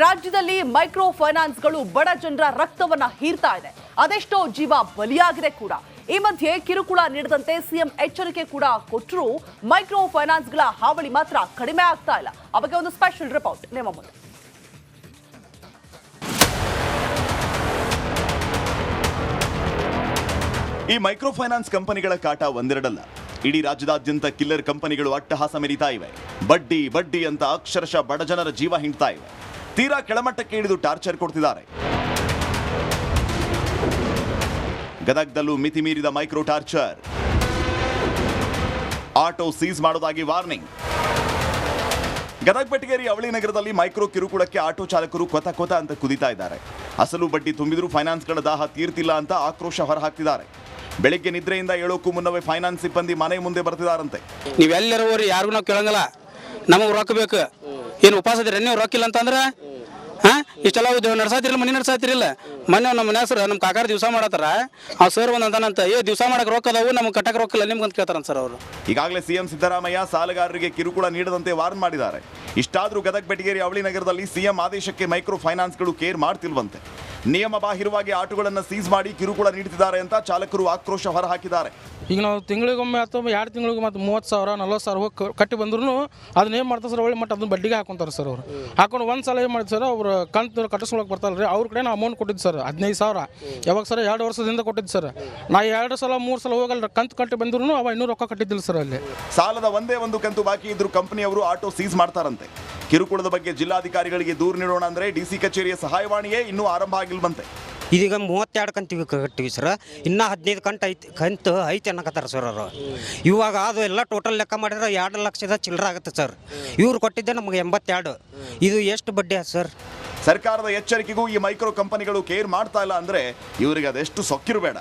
ರಾಜ್ಯದಲ್ಲಿ ಮೈಕ್ರೋ ಫೈನಾನ್ಸ್ಗಳು ಬಡ ಜನರ ರಕ್ತವನ್ನ ಹೀರ್ತಾ ಇದೆ. ಅದೆಷ್ಟೋ ಜೀವ ಬಲಿಯಾಗಿದೆ ಕೂಡ. ಈ ಮಧ್ಯೆ ಕಿರುಕುಳ ನೀಡದಂತೆ ಸಿಎಂ ಎಚ್ಚರಿಕೆ ಕೂಡ ಕೊಟ್ಟರು ಮೈಕ್ರೋ ಫೈನಾನ್ಸ್ಗಳ ಹಾವಳಿ ಮಾತ್ರ ಕಡಿಮೆ ಆಗ್ತಾ ಇಲ್ಲ. ಆ ಒಂದು ಸ್ಪೆಷಲ್ ರಿಪೋರ್ಟ್ ನಿಮ್ಮ ಈ ಮೈಕ್ರೋ ಫೈನಾನ್ಸ್ ಕಂಪನಿಗಳ ಕಾಟ ಒಂದೆರಡಲ್ಲ. ಇಡೀ ರಾಜ್ಯದಾದ್ಯಂತ ಕಿಲ್ಲರ್ ಕಂಪನಿಗಳು ಅಟ್ಟಹಾಸ ಮೆರೀತಾ ಇವೆ. ಬಡ್ಡಿ ಬಡ್ಡಿ ಅಂತ ಅಕ್ಷರಶಃ ಬಡಜನರ ಜೀವ ಹಿಂಡ್ತಾ ಇವೆ. ತೀರಾ ಕೆಳಮಟ್ಟಕ್ಕೆ ಇಳಿದು ಟಾರ್ಚರ್ ಕೊಡ್ತಿದ್ದಾರೆ. ಗದಗದಲ್ಲೂ ಮಿತಿ ಮೀರಿದ ಮೈಕ್ರೋ ಟಾರ್ಚರ್. ಆಟೋ ಸೀಸ್ ಮಾಡೋದಾಗಿ ವಾರ್ನಿಂಗ್. ಗದಗ ಬೆಟಗೇರಿ ಅವಳಿ ನಗರದಲ್ಲಿ ಮೈಕ್ರೋ ಕಿರುಕುಳಕ್ಕೆ ಆಟೋ ಚಾಲಕರು ಕೊತ ಕೊತ ಅಂತ ಕುದಿತಾ ಇದ್ದಾರೆ. ಅಸಲು ಬಡ್ಡಿ ತುಂಬಿದ್ರೂ ಫೈನಾನ್ಸ್ಗಳ ದಾಹ ತೀರ್ತಿಲ್ಲ ಅಂತ ಆಕ್ರೋಶ ಹೊರಹಾಕ್ತಿದ್ದಾರೆ. ಬೆಳಿಗ್ಗೆ ನಿದ್ರೆಯಿಂದ ಹೇಳೋಕ್ಕೂ ಮುನ್ನವೇ ಫೈನಾನ್ಸ್ ಸಿಬ್ಬಂದಿ ಮನೆ ಮುಂದೆ ಬರ್ತಿದಾರಂತೆ. ನೀವು ಎಲ್ಲರೂ ಯಾರಿಗೂ ನಾವು ಕೇಳಂಗಲ್ಲ. ನಮಗೆ ರೊಕ್ಕ ಬೇಕು. ಏನು ಉಪವಾಸ ನೀವು ಅಂತಂದ್ರೆ ಹಾಂ? ಇಷ್ಟೆಲ್ಲ ಉದ್ಯೋಗ ಮನೆ ನಡ್ಸಾತಿರಿಲ್ಲ ಮೊನ್ನೆ ನಮ್ಮ ಮನೆ ಸರ್ ನಮ್ಮ ಕಾಕಾರ ದಿವಸ ಮಾಡತ್ತಾರ. ಆ ಸರ್ ಒಂದು ಏ, ದಿವಸ ಮಾಡಕ್ಕೆ ರೊಕ್ಕ ಅದಾವು, ನಮ್ಗೆ ಕಟ್ಟಕ್ಕೆ ರೊಕ್ಕ ಇಲ್ಲ ನಿಮ್ಗೆ ಅಂತ ಕೇಳ್ತಾರಂತ ಸರ್ ಅವರು. ಈಗಾಗಲೇ ಸಿಎಂ ಸಿದ್ದರಾಮಯ್ಯ ಸಾಲಗಾರರಿಗೆ ಕಿರುಕುಳ ನೀಡದಂತೆ ವಾರ್ನ್ ಮಾಡಿದ್ದಾರೆ. ಇಷ್ಟಾದರೂ ಗದಗ ಬೆಟಗೇರಿ ಅವಳಿ ನಗರದಲ್ಲಿ ಸಿಎಂ ಆದೇಶಕ್ಕೆ ಮೈಕ್ರೋ ಫೈನಾನ್ಸ್ಗಳು ಕೇರ್ ಮಾಡ್ತಿಲ್ವಂತೆ. ನಿಯಮ ಬಾಹಿರವಾಗಿ ಆಟೋಗಳನ್ನು ಸೀಸ್ ಮಾಡಿ ಕಿರುಕುಳ ನೀಡುತ್ತಿದ್ದಾರೆ ಅಂತ ಚಾಲಕರು ಆಕ್ರೋಶ ಹೊರಹಾಕಿದ್ದಾರೆ. ಈಗ ನಾವು ತಿಂಗಳಿಗೊಮ್ಮೆ ಅಥವಾ ಎರಡು ತಿಂಗಳಿಗೆ ಮತ್ತು ಮೂವತ್ತು ಸಾವಿರ ನಲ್ವತ್ತು ಸಾವಿರ ಹೋಗಿ ಕಟ್ಟಿ ಬಂದ್ರು ಅದನ್ನ ಏನು ಮಾಡ್ತಾರೆ ಸರ್ ಒಳ್ಳೆ ಮಟ್ಟ ಅದನ್ನ ಬಡ್ಡಿಗೆ ಹಾಕೊಂತಾರೆ ಸರ್ ಅವರು. ಹಾಕೊಂಡು ಒಂದು ಸಲ ಏನು ಮಾಡಿದ್ರು ಸರ್ ಅವರು ಕಂತು ಕಟ್ಟಿಸ್ಕೊಳಕ್ಕೆ ಬರ್ತಾರೆ ರೀ ಅವ್ರ ಕಡೆ ನಾವು ಅಮೌಂಟ್ ಕೊಟ್ಟಿದ್ದು ಸರ್ ಹದಿನೈದು ಸಾವಿರ. ಯಾವಾಗ ಸರ್ ಎರಡು ವರ್ಷದಿಂದ ಕೊಟ್ಟಿದ್ದು ಸರ್. ನಾ ಎರಡು ಸಲ ಮೂರು ಸಲ ಹೋಗಲ್ಲ ಕಂತು ಕಟ್ಟಿ ಬಂದ್ರು ಅವ ಇನ್ನೂ ರೊಕ್ಕ ಕಟ್ಟಿದ್ದಿಲ್ಲ ಸರ್ ಅಲ್ಲಿ. ಸಾಲದ ಒಂದೇ ಒಂದು ಕಂತು ಬಾಕಿ ಇದ್ರು ಕಂಪನಿಯವರು ಆಟೋ ಸೀಸ್ ಮಾಡ್ತಾರಂತೆ. ಕಿರುಕುಳದ ಬಗ್ಗೆ ಜಿಲ್ಲಾಧಿಕಾರಿಗಳಿಗೆ ದೂರು ನೀಡೋಣ ಅಂದ್ರೆ ಡಿಸಿ ಕಚೇರಿಯ ಸಹಾಯವಾಣಿಯೇ ಇನ್ನೂ ಆರಂಭ ಆಗಿಲ್ವಂತೆ ಇದೀಗ ಮೂವತ್ತೆರಡು ಕಂತಿಗೆ ಕಟ್ಟಿವಿ ಸರ್. ಇನ್ನೂ ಹದಿನೈದು ಕಂತು ಐತಿ ಕಂತು ಐತಿ ಅನ್ನಕತ್ತಾರ ಸರ್ ಅವರು. ಇವಾಗ ಅದು ಎಲ್ಲ ಟೋಟಲ್ ಲೆಕ್ಕ ಮಾಡಿದ್ರೆ ಎರಡು ಲಕ್ಷದ ಚಿಲ್ಲರೆ ಆಗುತ್ತೆ ಸರ್. ಇವ್ರು ಕೊಟ್ಟಿದ್ದೆ ನಮಗೆ ಎಂಬತ್ತೆರಡು. ಇದು ಎಷ್ಟು ಬಡ್ಡಿ ಆಯ್ತು ಸರ್? ಸರ್ಕಾರದ ಎಚ್ಚರಿಕೆಗೂ ಈ ಮೈಕ್ರೋ ಕಂಪನಿಗಳು ಕೇರ್ ಮಾಡ್ತಾ ಇಲ್ಲ ಅಂದ್ರೆ ಇವರಿಗೆ ಅದೆಷ್ಟು ಸೊಕ್ಕಿರಬೇಡ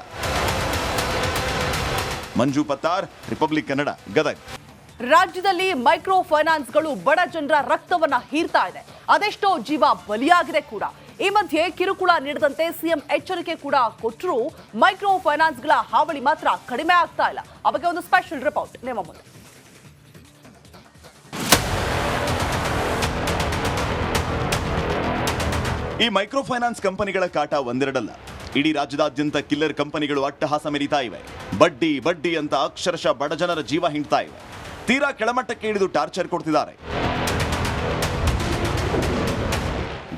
ಮಂಜು ಪತ್ತಾರ್ ರಿಪಬ್ಲಿಕ್ ಕನ್ನಡ ಗದಗ್. ರಾಜ್ಯದಲ್ಲಿ ಮೈಕ್ರೋ ಫೈನಾನ್ಸ್ಗಳು ಬಡ ಜನರ ರಕ್ತವನ್ನ ಹೀರ್ತಾ ಇದೆ. ಅದೆಷ್ಟೋ ಜೀವ ಬಲಿಯಾಗಿದೆ ಕೂಡ. ಈ ಮಧ್ಯೆ ಕಿರುಕುಳ ನೀಡದಂತೆ ಸಿಎಂ ಎಚ್ಚರಿಕೆ ಕೂಡ ಕೊಟ್ಟರು. ಮೈಕ್ರೋ ಫೈನಾನ್ಸ್ಗಳ ಹಾವಳಿ ಮಾತ್ರ ಕಡಿಮೆ ಆಗ್ತಾ ಇಲ್ಲ. ಆ ಒಂದು ಸ್ಪೆಷಲ್ ರಿಪೋರ್ಟ್. ಮುಂದೆ. ಈ ಮೈಕ್ರೋ ಫೈನಾನ್ಸ್ ಕಂಪನಿಗಳ ಕಾಟ ಒಂದೆರಡಲ್ಲ. ಇಡೀ ರಾಜ್ಯದಾದ್ಯಂತ ಕಿಲ್ಲರ್ ಕಂಪನಿಗಳು ಅಟ್ಟಹಾಸ ಮೆರೀತಾ ಇವೆ. ಬಡ್ಡಿ ಬಡ್ಡಿ ಅಂತ ಅಕ್ಷರಶಃ ಬಡಜನರ ಜೀವ ಹಿಂಡ್ತಾ ಇವೆ. ತೀರಾ ಕೆಳಮಟ್ಟಕ್ಕೆ ಇಳಿದು ಟಾರ್ಚರ್ ಕೊಡ್ತಿದ್ದಾರೆ.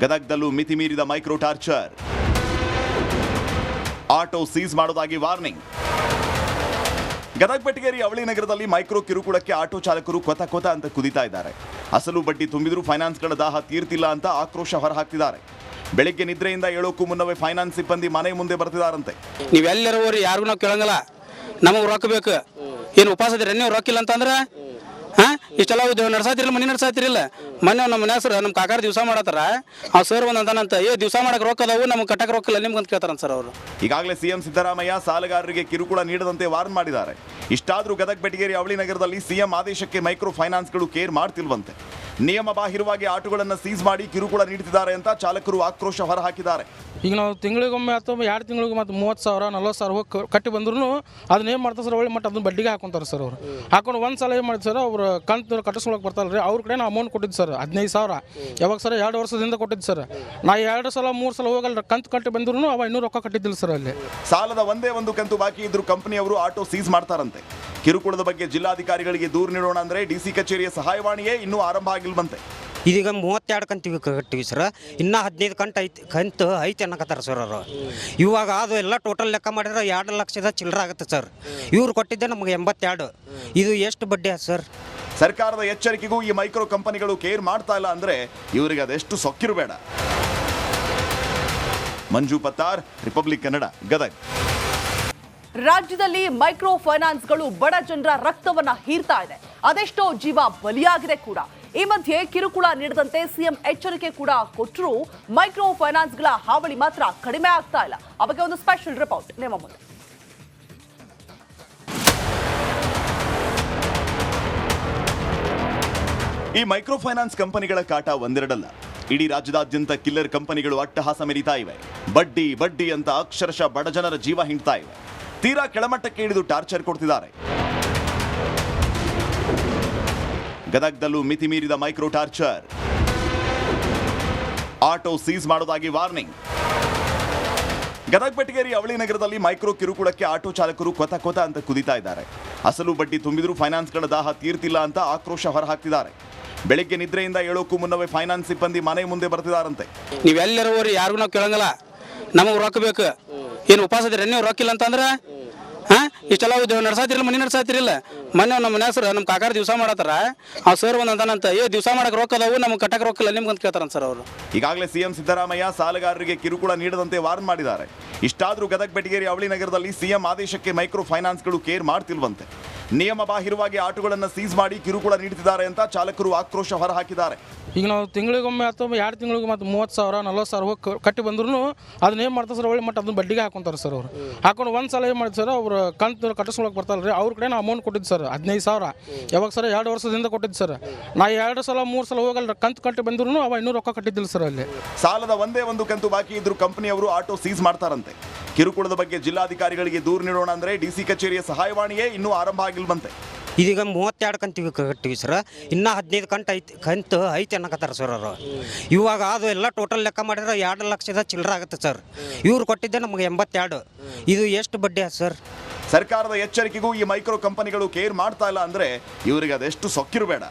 ಗದಗ್ದಲ್ಲೂ ಮಿತಿ ಮೀರಿದ ಮೈಕ್ರೋ ಟಾರ್ಚರ್. ಆಟೋ ಸೀಸ್ ಮಾಡೋದಾಗಿ ವಾರ್ನಿಂಗ್. ಗದಗ ಬೆಟಗೇರಿ ಅವಳಿ ನಗರದಲ್ಲಿ ಮೈಕ್ರೋ ಕಿರುಕುಳಕ್ಕೆ ಆಟೋ ಚಾಲಕರು ಕೊತ ಕೊತ ಅಂತ ಕುದಿತಾ ಇದ್ದಾರೆ. ಅಸಲು ಬಡ್ಡಿ ತುಂಬಿದ್ರೂ ಫೈನಾನ್ಸ್ಗಳ ದಾಹ ತೀರ್ತಿಲ್ಲ ಅಂತ ಆಕ್ರೋಶ ಹೊರಹಾಕ್ತಿದ್ದಾರೆ. ಬೆಳಿಗ್ಗೆ ನಿದ್ರೆಯಿಂದ ಹೇಳೋಕ್ಕೂ ಮುನ್ನವೇ ಫೈನಾನ್ಸ್ ಸಿಬ್ಬಂದಿ ಮನೆ ಮುಂದೆ ಬರ್ತಿದಾರಂತೆ. ನೀವೆಲ್ಲರೂ ಯಾರಿಗೂ ನಾವು ಕೇಳಂಗಲ್ಲ. ನಮಗೆ ರೊಕ್ಕ ಬೇಕು. ಏನು ಉಪವಾಸ ನೀವು ರೊಕ್ಕ ಇಲ್ಲ ಅಂತಂದ್ರೆ ಹಾಂ? ಇಷ್ಟೆಲ್ಲ ಉದ್ಯೋಗ ನಡ್ಸಾತಿರಲ್ಲ ಮನೆ ನಡ್ಸಾತಿರಿಲ್ಲ ಮೊನ್ನೆ ನಮ್ಮ ಮನೆ ಸರ್ ನಮ್ಮ ಕಾಕಾರ ದಿವಸ ಮಾಡತ್ತಾರ. ಆ ಸರ್ ಒಂದ್ ಅಂತಾನಂತ ಏ, ದಿವಸ ಮಾಡಕ್ ರೊಕ್ಕ ಅದಾವು, ನಮ್ಗೆ ಕಟ್ಟಕ್ ರೊಕ್ಕ ಇಲ್ಲ ನಿಮ್ಗೆ ಅಂತ ಕೇಳ್ತಾರಂತ ಸರ್ ಅವರು. ಈಗಾಗಲೇ ಸಿಎಂ ಸಿದ್ದರಾಮಯ್ಯ ಸಾಲಗಾರರಿಗೆ ಕಿರುಕುಳ ನೀಡದಂತೆ ವಾರ್ನ್ ಮಾಡಿದ್ದಾರೆ. ಇಷ್ಟಾದ್ರೂ ಗದಗ ಬೆಟಗೇರಿ ಅವಳಿ ನಗರದಲ್ಲಿ ಸಿಎಂ ಆದೇಶಕ್ಕೆ ಮೈಕ್ರೋ ಫೈನಾನ್ಸ್ಗಳು ಕೇರ್ ಮಾಡ್ತಿಲ್ವಂತೆ. ನಿಯಮ ಬಾಹಿರವಾಗಿ ಆಟೋಗಳನ್ನು ಸೀಸ್ ಮಾಡಿ ಕಿರುಕುಳ ನೀಡುತ್ತಿದ್ದಾರೆ ಅಂತ ಚಾಲಕರು ಆಕ್ರೋಶ ಹೊರಹಾಕಿದ್ದಾರೆ. ಈಗ ನಾವು ತಿಂಗಳಿಗೊಮ್ಮೆ ಅಥವಾ ಎರಡು ತಿಂಗಳಿಗೆ ಮತ್ತು ಮೂವತ್ತು ಸಾವಿರ ನಲ್ವತ್ತು ಸಾವಿರ ಹೋಗಿ ಕಟ್ಟಿ ಬಂದ್ರು ಅದನ್ನ ಏನು ಮಾಡ್ತಾರೆ ಸರ್ ಒಳ್ಳೆ ಮಟ್ಟ ಅದನ್ನ ಬಡ್ಡಿಗೆ ಹಾಕೊಂತಾರೆ ಸರ್ ಅವರು. ಹಾಕೊಂಡು ಒಂದು ಸಲ ಏನು ಮಾಡಿದ್ರು ಸರ್ ಅವ್ರು ಕಂತು ಕಟ್ಟಿಸ್ಕೊಳಕ್ಕೆ ಬರ್ತಾರಲ್ಲ ರೀ ಅವ್ರ ಕಡೆ ನಾವು ಅಮೌಂಟ್ ಕೊಟ್ಟಿದ್ದು ಸರ್ ಹದಿನೈದು ಸಾವಿರ. ಯಾವಾಗ ಸರ್ ಎರಡು ವರ್ಷದಿಂದ ಕೊಟ್ಟಿದ್ದು ಸರ್. ನಾ ಎರಡು ಸಲ ಮೂರು ಸಲ ಹೋಗಲ್ಲ ಕಂತು ಕಟ್ಟಿ ಬಂದ್ರು ಅವ ಇನ್ನೂ ರೊಕ್ಕ ಕಟ್ಟಿದ್ದಿಲ್ಲ ಸರ್ ಅಲ್ಲಿ. ಸಾಲದ ಒಂದೇ ಒಂದು ಕಂತು ಬಾಕಿ ಇದ್ರು ಕಂಪನಿಯವರು ಆಟೋ ಸೀಸ್ ಮಾಡ್ತಾರಂತೆ. ಕಿರುಕುಳದ ಬಗ್ಗೆ ಜಿಲ್ಲಾಧಿಕಾರಿಗಳಿಗೆ ದೂರು ನೀಡೋಣ ಅಂದ್ರೆ ಡಿಸಿ ಕಚೇರಿಯ ಸಹಾಯವಾಣಿಯೇ ಇನ್ನೂ ಆರಂಭ ಆಗಿಲ್ವಂತೆ ಇದೀಗ ಮೂವತ್ತೆರಡು ಕಂತೀವಿ ಕಟ್ಟಿವಿ ಸರ್. ಇನ್ನೂ ಹದಿನೈದು ಕಂಟ್ ಐತಿ ಕಂತು ಐತಿ ಅನ್ನಕತ್ತಾರ ಸರ್ ಅವರು. ಇವಾಗ ಅದು ಎಲ್ಲ ಟೋಟಲ್ ಲೆಕ್ಕ ಮಾಡಿದ್ರೆ ಎರಡು ಲಕ್ಷದ ಚಿಲ್ಲರ ಆಗುತ್ತೆ ಸರ್. ಇವ್ರು ಕೊಟ್ಟಿದ್ದೆ ನಮಗೆ ಎಂಬತ್ತೆರಡು. ಇದು ಎಷ್ಟು ಬಡ್ಡಿ ಆಯ್ತು ಸರ್? ಸರ್ಕಾರದ ಎಚ್ಚರಿಕೆಗೂ ಈ ಮೈಕ್ರೋ ಕಂಪನಿಗಳು ಕೇರ್ ಮಾಡ್ತಾ ಇಲ್ಲ ಅಂದ್ರೆ ಇವರಿಗೆ ಅದೆಷ್ಟು ಸೊಕ್ಕಿರಬೇಡ ಮಂಜು ಪತ್ತಾರ್ ರಿಪಬ್ಲಿಕ್ ಕನ್ನಡ ಗದಗ್. ರಾಜ್ಯದಲ್ಲಿ ಮೈಕ್ರೋ ಫೈನಾನ್ಸ್ಗಳು ಬಡ ಜನರ ರಕ್ತವನ್ನ ಹೀರ್ತಾ ಇದೆ. ಅದೆಷ್ಟೋ ಜೀವ ಬಲಿಯಾಗಿದೆ ಕೂಡ. ಈ ಮಧ್ಯೆ ಕಿರುಕುಳ ನೀಡದಂತೆ ಸಿಎಂ ಎಚ್ಚರಿಕೆ ಕೂಡ ಕೊಟ್ಟರು ಮೈಕ್ರೋ ಫೈನಾನ್ಸ್ಗಳ ಹಾವಳಿ ಮಾತ್ರ ಕಡಿಮೆ ಆಗ್ತಾ ಇಲ್ಲ. ಆ ಒಂದು ಸ್ಪೆಷಲ್ ರಿಪೋರ್ಟ್ ನಿಮ್ಮ ಮುಂದೆ. ಈ ಮೈಕ್ರೋ ಫೈನಾನ್ಸ್ ಕಂಪನಿಗಳ ಕಾಟ ಒಂದೆರಡಲ್ಲ. ಇಡೀ ರಾಜ್ಯದಾದ್ಯಂತ ಕಿಲ್ಲರ್ ಕಂಪನಿಗಳು ಅಟ್ಟಹಾಸ ಮೆರೀತಾ ಇವೆ. ಬಡ್ಡಿ ಬಡ್ಡಿ ಅಂತ ಅಕ್ಷರಶಃ ಬಡಜನರ ಜೀವ ಹಿಂಡ್ತಾ ಇವೆ. ತೀರಾ ಕೆಳಮಟ್ಟಕ್ಕೆ ಇಳಿದು ಟಾರ್ಚರ್ ಕೊಡ್ತಿದ್ದಾರೆ. ಗದಗ್ದಲ್ಲೂ ಮಿತಿ ಮೀರಿದ ಮೈಕ್ರೋ ಟಾರ್ಚರ್. ಆಟೋ ಸೀಸ್ ಮಾಡೋದಾಗಿ ವಾರ್ನಿಂಗ್. ಗದಗ ಬೆಟಗೇರಿ ಅವಳಿ ನಗರದಲ್ಲಿ ಮೈಕ್ರೋ ಕಿರುಕುಳಕ್ಕೆ ಆಟೋ ಚಾಲಕರು ಕೊತ ಕೊತ ಅಂತ ಕುದಿತಾ ಇದ್ದಾರೆ. ಅಸಲು ಬಡ್ಡಿ ತುಂಬಿದ್ರೂ ಫೈನಾನ್ಸ್ಗಳ ದಾಹ ತೀರ್ತಿಲ್ಲ ಅಂತ ಆಕ್ರೋಶ ಹೊರಹಾಕ್ತಿದ್ದಾರೆ. ಬೆಳಿಗ್ಗೆ ನಿದ್ರೆಯಿಂದ ಹೇಳೋಕ್ಕೂ ಮುನ್ನವೇ ಫೈನಾನ್ಸ್ ಸಿಬ್ಬಂದಿ ಮನೆ ಮುಂದೆ ಬರ್ತಿದಾರಂತೆ. ನೀವು ಎಲ್ಲರೂ ಯಾರಿಗೂ ನಾವು ಕೇಳಂಗಲ್ಲ. ನಮಗೆ ರೊಕ್ಕ ಬೇಕು. ಏನು ಉಪವಾಸ ನೀವು ರೊಕ್ಕ ಇಲ್ಲ ಅಂತಂದ್ರೆ ಹಾಂ? ಇಷ್ಟೆಲ್ಲ ನಡ್ಸಾತಿರಲ್ಲ, ಮನೆ ನಡ್ಸಾತಿರಿಲ್ಲ. ಮೊನ್ನೆ ನಮ್ಮ ಮನೆ ಹೆಸರು ನಮ್ಮ ಕಾಕಾರ ದಿವಸ ಮಾಡತ್ತಾರ. ಆ ಸರ್ ಒಂದು ಅಂತಾನಂತ ಏ, ದಿವಸ ಮಾಡಕ್ ರೊಕ್ಕ ಅದಾವು, ನಮ್ಗೆ ಕಟ್ಟಕ್ಕೆ ರೊಕ್ಕ ಇಲ್ಲ, ನಿಮ್ಗೆ ಅಂತ ಕೇಳ್ತಾರಂತ ಸರ್ ಅವರು. ಈಗಾಗಲೇ ಸಿಎಂ ಸಿದ್ದರಾಮಯ್ಯ ಸಾಲಗಾರರಿಗೆ ಕಿರುಕುಳ ನೀಡದಂತೆ ವಾರ್ನ್ ಮಾಡಿದ್ದಾರೆ. ಇಷ್ಟಾದರೂ ಗದಗ ಬೆಟಗೇರಿ ಅವಳಿ ನಗರದಲ್ಲಿ ಸಿಎಂ ಆದೇಶಕ್ಕೆ ಮೈಕ್ರೋ ಫೈನಾನ್ಸ್ಗಳು ಕೇರ್ ಮಾಡ್ತಿಲ್ವಂತೆ. ನಿಯಮ ಬಾಹಿರವಾಗಿ ಆಟೋಗಳನ್ನು ಸೀಸ್ ಮಾಡಿ ಕಿರುಕುಳ ನೀಡುತ್ತಿದ್ದಾರೆ ಅಂತ ಚಾಲಕರು ಆಕ್ರೋಶ ಹೊರಹಾಕಿದ್ದಾರೆ. ಈಗ ನಾವು ತಿಂಗಳಿಗೊಮ್ಮೆ ಅಥವಾ ಎರಡು ತಿಂಗಳಿಗೆ ಮತ್ತು ಮೂವತ್ತು ಸಾವಿರ ನಲ್ವತ್ತು ಸಾವಿರ ಹೋಗಿ ಕಟ್ಟಿ ಬಂದ್ರು ಅದನ್ನ ಏನು ಮಾಡ್ತಾರೆ ಸರ್? ಒಳ್ಳೆ ಮಟ್ಟ ಅದನ್ನ ಬಡ್ಡಿಗೆ ಹಾಕೊಂತಾರೆ ಸರ್ ಅವರು. ಹಾಕೊಂಡು ಒಂದು ಸಲ ಏನು ಮಾಡಿದ್ರು ಸರ್? ಅವರು ಕಂತು ಕಟ್ಟಿಸ್ಕೊಳಕ್ಕೆ ಬರ್ತಾರಲ್ಲ ರೀ. ಅವ್ರ ಕಡೆ ಅಮೌಂಟ್ ಕೊಟ್ಟಿದ್ದು ಸರ್ ಹದಿನೈದು ಸಾವಿರ. ಯಾವಾಗ ಸರ್? ಎರಡು ವರ್ಷದಿಂದ ಕೊಟ್ಟಿದ್ದು ಸರ್. ನಾ ಎರಡು ಸಲ ಮೂರು ಸಲ ಹೋಗಲ್ಲ ಕಂತು ಕಟ್ಟಿ ಬಂದ್ರು ಅವ ಇನ್ನೂ ರೊಕ್ಕ ಕಟ್ಟಿದ್ದಿಲ್ಲ ಸರ್ ಅಲ್ಲಿ. ಸಾಲದ ಒಂದೇ ಒಂದು ಕಂತು ಬಾಕಿ ಇದ್ರು ಕಂಪ್ನಿಯವರು ಆಟೋ ಸೀಸ್ ಮಾಡ್ತಾರಂತೆ. ಕಿರುಕುಳದ ಬಗ್ಗೆ ಜಿಲ್ಲಾಧಿಕಾರಿಗಳಿಗೆ ದೂರು ನೀಡೋಣ ಅಂದ್ರೆ ಡಿಸಿ ಕಚೇರಿಯ ಸಹಾಯವಾಣಿಯೇ ಇನ್ನೂ ಆರಂಭ ಆಗಿಲ್ವಂತೆ ಇದೀಗ ಮೂವತ್ತೆರಡು ಕಂತಿಗೆ ಕಟ್ಟಿವಿ ಸರ್. ಇನ್ನೂ ಹದಿನೈದು ಕಂತು ಐತಿ ಕಂತು ಐತಿ ಅನ್ನಕತ್ತಾರ ಸರ್ ಅವರು. ಇವಾಗ ಅದು ಎಲ್ಲ ಟೋಟಲ್ ಲೆಕ್ಕ ಮಾಡಿದ್ರೆ ಎರಡು ಲಕ್ಷದ ಚಿಲ್ಲರ ಆಗುತ್ತೆ ಸರ್. ಇವ್ರು ಕೊಟ್ಟಿದ್ದೆ ನಮಗೆ ಎಂಬತ್ತೆರಡು. ಇದು ಎಷ್ಟು ಬಡ್ಡಿ ಆಯ್ತು ಸರ್? ಸರ್ಕಾರದ ಎಚ್ಚರಿಕೆಗೂ ಈ ಮೈಕ್ರೋ ಕಂಪನಿಗಳು ಕೇರ್ ಮಾಡ್ತಾ ಇಲ್ಲ ಅಂದ್ರೆ ಇವರಿಗೆ ಅದೆಷ್ಟು ಸೊಕ್ಕಿರಬೇಡ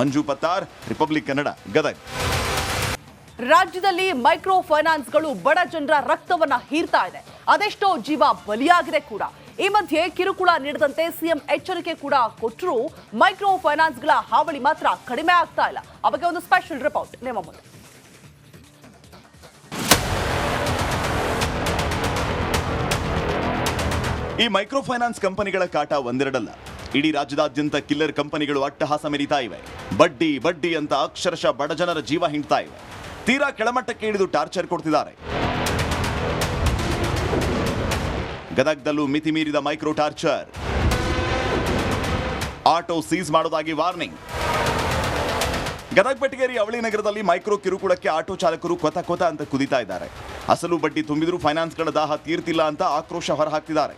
ಮಂಜು ಪತ್ತಾರ್ ರಿಪಬ್ಲಿಕ್ ಕನ್ನಡ ಗದಗ್. ರಾಜ್ಯದಲ್ಲಿ ಮೈಕ್ರೋ ಫೈನಾನ್ಸ್ಗಳು ಬಡ ಜನರ ರಕ್ತವನ್ನ ಹೀರ್ತಾ ಇದೆ. ಅದೆಷ್ಟೋ ಜೀವ ಬಲಿಯಾಗಿದೆ ಕೂಡ. ಈ ಮಧ್ಯೆ ಕಿರುಕುಳ ನೀಡದಂತೆ ಸಿಎಂ ಎಚ್ಚರಿಕೆ ಕೂಡ ಕೊಟ್ಟರು ಮೈಕ್ರೋ ಫೈನಾನ್ಸ್ಗಳ ಹಾವಳಿ ಮಾತ್ರ ಕಡಿಮೆ ಆಗ್ತಾ ಇಲ್ಲ. ಆ ಒಂದು ಸ್ಪೆಷಲ್ ರಿಪೋರ್ಟ್ ನಿಮ್ಮ ಈ ಮೈಕ್ರೋ ಫೈನಾನ್ಸ್ ಕಂಪನಿಗಳ ಕಾಟ ಒಂದೆರಡಲ್ಲ. ಇಡೀ ರಾಜ್ಯದಾದ್ಯಂತ ಕಿಲ್ಲರ್ ಕಂಪನಿಗಳು ಅಟ್ಟಹಾಸ ಮೆರೀತಾ ಇವೆ. ಬಡ್ಡಿ ಬಡ್ಡಿ ಅಂತ ಅಕ್ಷರಶಃ ಬಡಜನರ ಜೀವ ಹಿಂಡ್ತಾ ಇವೆ. ತೀರಾ ಕೆಳಮಟ್ಟಕ್ಕೆ ಇಳಿದು ಟಾರ್ಚರ್ ಕೊಡ್ತಿದ್ದಾರೆ. ಗದಗ್ದಲ್ಲೂ ಮಿತಿ ಮೀರಿದ ಮೈಕ್ರೋ ಟಾರ್ಚರ್. ಆಟೋ ಸೀಸ್ ಮಾಡೋದಾಗಿ ವಾರ್ನಿಂಗ್. ಗದಗ ಬೆಟಗೇರಿ ಅವಳಿ ನಗರದಲ್ಲಿ ಮೈಕ್ರೋ ಕಿರುಕುಳಕ್ಕೆ ಆಟೋ ಚಾಲಕರು ಕೊತ ಕೊತ ಅಂತ ಕುದಿತಾ ಇದ್ದಾರೆ. ಅಸಲು ಬಡ್ಡಿ ತುಂಬಿದ್ರೂ ಫೈನಾನ್ಸ್ಗಳ ದಾಹ ತೀರ್ತಿಲ್ಲ ಅಂತ ಆಕ್ರೋಶ ಹೊರಹಾಕ್ತಿದ್ದಾರೆ.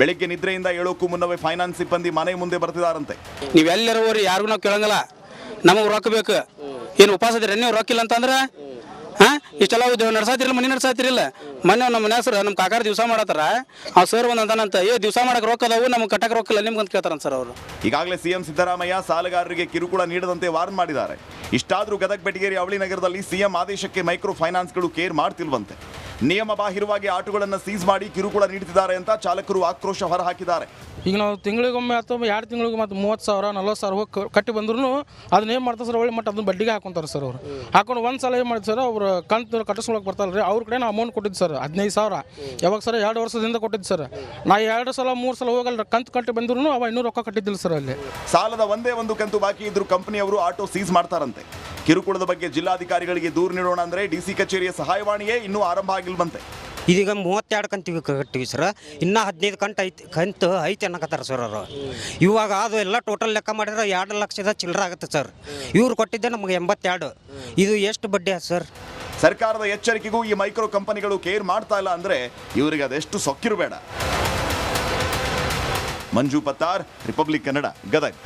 ಬೆಳಿಗ್ಗೆ ನಿದ್ರೆಯಿಂದ ಹೇಳೋಕ್ಕೂ ಮುನ್ನವೇ ಫೈನಾನ್ಸ್ ಸಿಬ್ಬಂದಿ ಮನೆ ಮುಂದೆ ಬರ್ತಿದಾರಂತೆ. ನೀವು ಎಲ್ಲರೂ ಯಾರಿಗೂ ನಾವು ಕೇಳಂಗಲ್ಲ. ನಮಗೆ ರೊಕ್ಕ ಬೇಕು. ಏನು ಉಪವಾಸ ನೀವು ರೊಕ್ಕಿಲ್ಲ ಅಂತಂದ್ರೆ ಹಾಂ? ಇಷ್ಟೆಲ್ಲ ನಡ್ಸಾತಿರಲ್ಲ ಮನೆ ನಡ್ಸಾತಿರಿಲ್ಲ ಮೊನ್ನೆ ನಮ್ಮ ಮನೆ ಹೆಸರು ನಮ್ಮ ಕಾಕಾರ ದಿವಸ ಮಾಡತ್ತಾರ. ಆ ಸರ್ ಒಂದು ಏ, ದಿವಸ ಮಾಡಕ್ ರೊಕ್ಕ ಅದಾವು, ನಮ್ಗೆ ಕಟ್ಟಕ್ ರೊಕ್ಕ ಇಲ್ಲ ನಿಮ್ಗೆ ಅಂತ ಕೇಳ್ತಾರಂತ ಸರ್ ಅವರು. ಈಗಾಗಲೇ ಸಿಎಂ ಸಿದ್ದರಾಮಯ್ಯ ಸಾಲಗಾರರಿಗೆ ಕಿರುಕುಳ ನೀಡದಂತೆ ವಾರ್ನ್ ಮಾಡಿದ್ದಾರೆ. ಇಷ್ಟಾದರೂ ಗದಗ ಬೆಟಗೇರಿ ಅವಳಿ ನಗರದಲ್ಲಿ ಸಿಎಂ ಆದೇಶಕ್ಕೆ ಮೈಕ್ರೋ ಫೈನಾನ್ಸ್ಗಳು ಕೇರ್ ಮಾಡ್ತಿಲ್ವಂತೆ. ನಿಯಮ ಬಾಹಿರವಾಗಿ ಆಟೋಗಳನ್ನು ಸೀಸ್ ಮಾಡಿ ಕಿರುಕುಳ ನೀಡುತ್ತಿದ್ದಾರೆ ಅಂತ ಚಾಲಕರು ಆಕ್ರೋಶ ಹೊರಹಾಕಿದ್ದಾರೆ. ಈಗ ನಾವು ತಿಂಗಳಿಗೊಮ್ಮೆ ಅಥವಾ ಎರಡು ತಿಂಗಳಿಗೆ ಮತ್ತು ಮೂವತ್ತು ಸಾವಿರ ನಲ್ವತ್ತು ಸಾವಿರ ಹೋಗಿ ಕಟ್ಟಿ ಬಂದ್ರು ಅದನ್ನ ಏನು ಮಾಡ್ತಾರೆ ಸರ್? ಒಳ್ಳೆ ಮಟ್ಟ ಅದನ್ನ ಬಡ್ಡಿಗೆ ಹಾಕೊಂತಾರೆ ಸರ್ ಅವರು. ಹಾಕೊಂಡು ಒಂದು ಸಲ ಏನು ಮಾಡಿದ್ರು ಸರ್? ಅವ್ರು ಕಂತು ಕಟ್ಟಿಸ್ಕೊಳಕ್ಕೆ ಬರ್ತಾರಲ್ಲ ರೀ ಅವ್ರ ಕಡೆ ಅಮೌಂಟ್ ಕೊಟ್ಟಿದ್ದು ಸರ್ ಹದಿನೈದು ಸಾವಿರ. ಯಾವಾಗ ಸರ್? ಎರಡು ವರ್ಷದಿಂದ ಕೊಟ್ಟಿದ್ದು ಸರ್. ನಾ ಎರಡು ಸಲ ಮೂರು ಸಲ ಹೋಗಲ್ಲ ಕಂತು ಕಟ್ಟಿ ಬಂದ್ರು ಅವ ಇನ್ನೂ ರೊಕ್ಕ ಕಟ್ಟಿದ್ದಿಲ್ಲ ಸರ್ ಅಲ್ಲಿ. ಸಾಲದ ಒಂದೇ ಒಂದು ಕಂತು ಬಾಕಿ ಇದ್ರು ಕಂಪನಿಯವರು ಆಟೋ ಸೀಸ್ ಮಾಡ್ತಾರಂತೆ. ಕಿರುಕುಳದ ಬಗ್ಗೆ ಜಿಲ್ಲಾಧಿಕಾರಿಗಳಿಗೆ ದೂರು ನೀಡೋಣ ಅಂದ್ರೆ ಡಿಸಿ ಕಚೇರಿಯ ಸಹಾಯವಾಣಿಯೇ ಇನ್ನೂ ಆರಂಭ ಆಗಿಲ್ವಂತೆ ಇದೀಗ ಮೂವತ್ತೆರಡು ಕಂತಿಗೆ ಕಟ್ಟಿವಿ ಸರ್. ಇನ್ನೂ ಹದಿನೈದು ಕಂತು ಐತಿ ಕಂತು ಐತಿ ಅನ್ನಕತ್ತಾರ ಸರ್ ಅವರು. ಇವಾಗ ಅದು ಎಲ್ಲ ಟೋಟಲ್ ಲೆಕ್ಕ ಮಾಡಿದ್ರೆ ಎರಡು ಲಕ್ಷದ ಚಿಲ್ಲರೆ ಆಗುತ್ತೆ ಸರ್. ಇವ್ರು ಕೊಟ್ಟಿದ್ದೆ ನಮಗೆ ಎಂಬತ್ತೆರಡು. ಇದು ಎಷ್ಟು ಬಡ್ಡಿ ಸರ್? ಸರ್ಕಾರದ ಎಚ್ಚರಿಕೆಗೂ ಈ ಮೈಕ್ರೋ ಕಂಪನಿಗಳು ಕೇರ್ ಮಾಡ್ತಾ ಇಲ್ಲ ಅಂದ್ರೆ ಇವರಿಗೆ ಅದೆಷ್ಟು ಸೊಕ್ಕಿರಬೇಡ ಮಂಜು ಪತ್ತಾರ್ ರಿಪಬ್ಲಿಕ್ ಕನ್ನಡ ಗದಗ್.